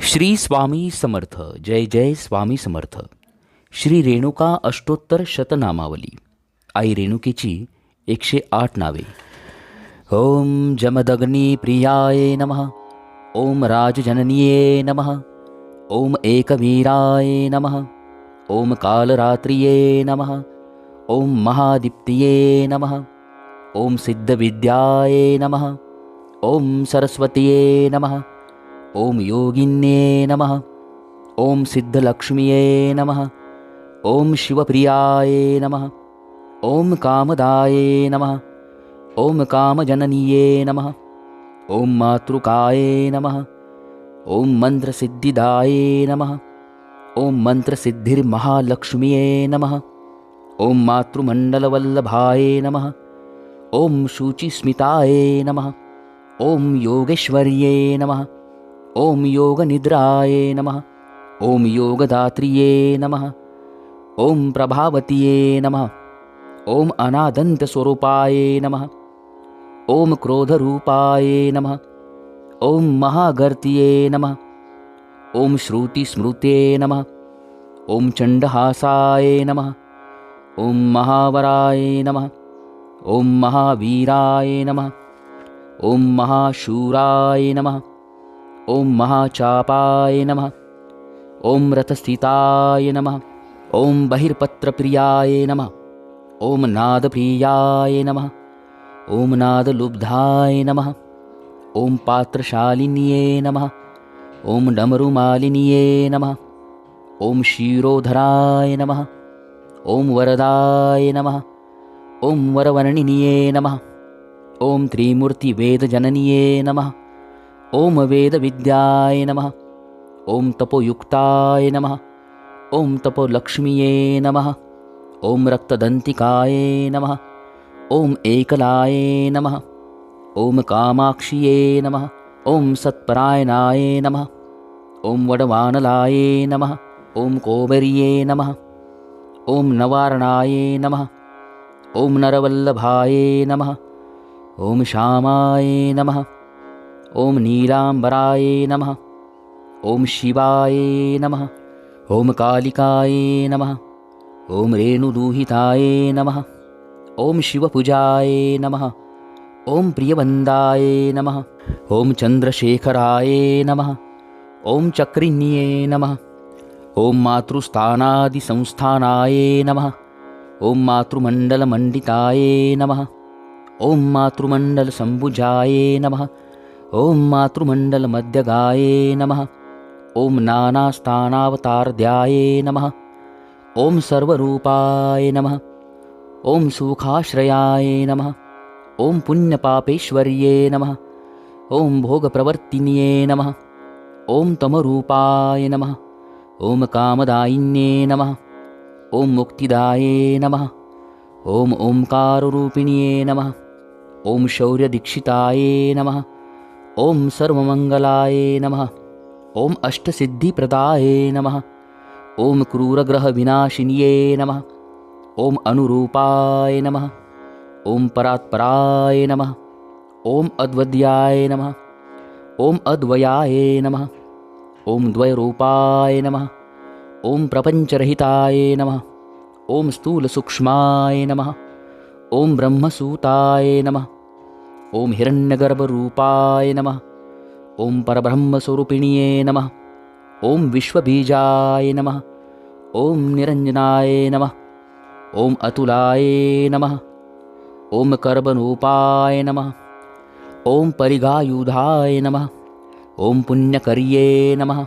श्री स्वामी समर्थ जय जय स्वामी समर्थ. श्री रेणुका अष्टोत्तर शतनामावली. आई रेणुकेची एकशे आठ नावे. ओम जमदग्नी प्रियाय नमः. ओम राजजननीये नमः. ओम एकवीराय नमः. ओम कालरात्रिये नमः. ओम महादीप्तिये नमः. ओम सिद्धविद्याय नमः. ओम सरस्वतीये नमः. ॐ योगिन्ये नमः ॐ सिद्धलक्ष्म्ये नमः ॐ शिवप्रियाय नमः ॐ कामदाये नमः ॐ कामजननीये नमः ॐ मातृकाय नमः ॐ मन्त्रसिद्धिदाये नमः ॐ मन्त्रसिद्धिर्महालक्ष्म्ये नमः ॐ मातृमण्डलवल्लभाय नमः ॐ शुचिस्मिताय नमः ॐ योगेश्वर्ये नमः ॐ योगनिद्राय नमः ॐ योगदात्रिये नमः ॐ प्रभावतीये नमः ॐ अनादन्तस्वरूपाय नमः ॐ क्रोधरूपाय नमः ॐ महागर्तिये नमः ॐ श्रुतिस्मृते नमः ॐ चण्डहासाय नमः ॐ महावराय नमः ॐ महावीराय नमः ॐ महाशूराय नमः ॐ महाचापाय नमः ॐ रथस्थिताय नमः ॐ बहिर्पत्रप्रियाय नमः ॐ नादप्रियाय नमः ॐ नादलुब्धाय नमः ॐ पात्रशालिन्ये नमः ॐ डमरुमालिन्ये नमः ॐ क्षीरोधराय नमः ॐ वरदाय नमः ॐ वरवर्णिन्ये नमः ॐ त्रिमूर्तिवेदजनन्ये नमः ॐ वेदविद्याय नमः ॐ तपोयुक्ताय नमः ॐ तपोलक्ष्म्ये नमः ॐ रक्तदन्तिकाय नमः ॐ एकलाय नमः ॐ कामाक्ष्ये नमः ॐ सत्परायणाय नमः ॐ वडवानलाय नमः ॐ कोबर्ये नमः ॐ नवारणाय नमः ॐ नरवल्लभाय नमः ॐ श्यामाय नमः ॐ नीलाम्बराय नमः ॐ शिवाय नमः ॐ कालिकाय नमः ॐ रेणुदूहिताय नमः ॐ शिवपूजाय नमः ॐ प्रियवन्दाय नमः ॐ चन्द्रशेखराय नमः ॐ चक्रिण्ये नमः ॐ मातृस्थानादिसंस्थानाय नमः ॐ मातृमण्डलमण्डिताय नमः ॐ मातृमण्डलसम्भुजाय नमः ॐ मातृमण्डलमध्यगाये नमः ॐ नानास्थानावतारध्याये नमः ॐ सर्वरूपाय नमः ॐ सुखाश्रयाय नमः ॐ पुण्यपापेश्वर्ये नमः ॐ भोगप्रवर्तिन्ये नमः ॐ तमरूपाय नमः ॐ कामदायिन्ये नमः ॐ मुक्तिदाये नमः ॐ ओङ्काररूपिण्ये नमः ॐ शौर्यदीक्षिताय नमः ॐ सर्वमङ्गलाय नमः ॐ अष्टसिद्धिप्रदाय नमः ॐ क्रूरग्रहविनाशिन्ये नमः ॐ अनुरूपाय नमः ॐ परात्पराय नमः ॐ अद्वद्याय नमः ॐ अद्वयाय नमः ॐ द्वयरूपाय नमः ॐ प्रपञ्चरहिताय नमः ॐ स्थूलसूक्ष्माय नमः ॐ ब्रह्मसूताय नमः ॐ हिरण्यगर्भरूपाय नमः ॐ परब्रह्मस्वरूपिण्ये नमः ॐ विश्वबीजाय नमः ॐ निरञ्जनाय नमः ॐ अतुलाय नमः ॐ कर्बरूपाय नमः ॐ परिगायुधाय नमः ॐ पुण्यकर्ये नमः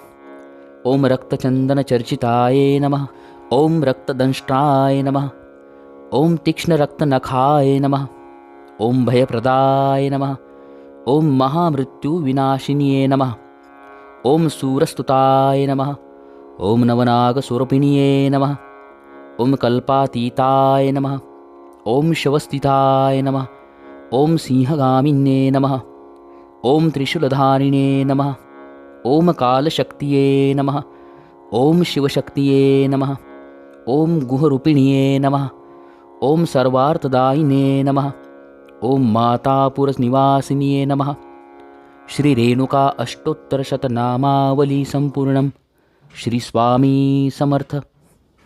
ॐ रक्तचन्दनचर्चिताय नमः ॐ रक्तदंष्टाय नमः ॐ तीक्ष्णरक्तनखाय नमः ॐ भयप्रदाय नमः ॐ महामृत्युविनाशिन्ये नमः ॐ सूरस्तुताय नमः ॐ नवनागस्वरूपिण्ये नमः ॐ कल्पातीताय नमः ॐ शवस्थिताय नमः ॐ सिंहगामिन्ये नमः ॐ त्रिशूलधारिणे नमः ॐ कालशक्तिये नमः ॐ शिवशक्तिये नमः ॐ गुहरूपिण्ये नमः ॐ सर्वार्थदायिने नमः ओम माता पुरनिवासिनिये नमः। श्री रेणुका अष्टोत्तरशतनामावली सम्पूर्णं श्रीस्वामी समर्थ।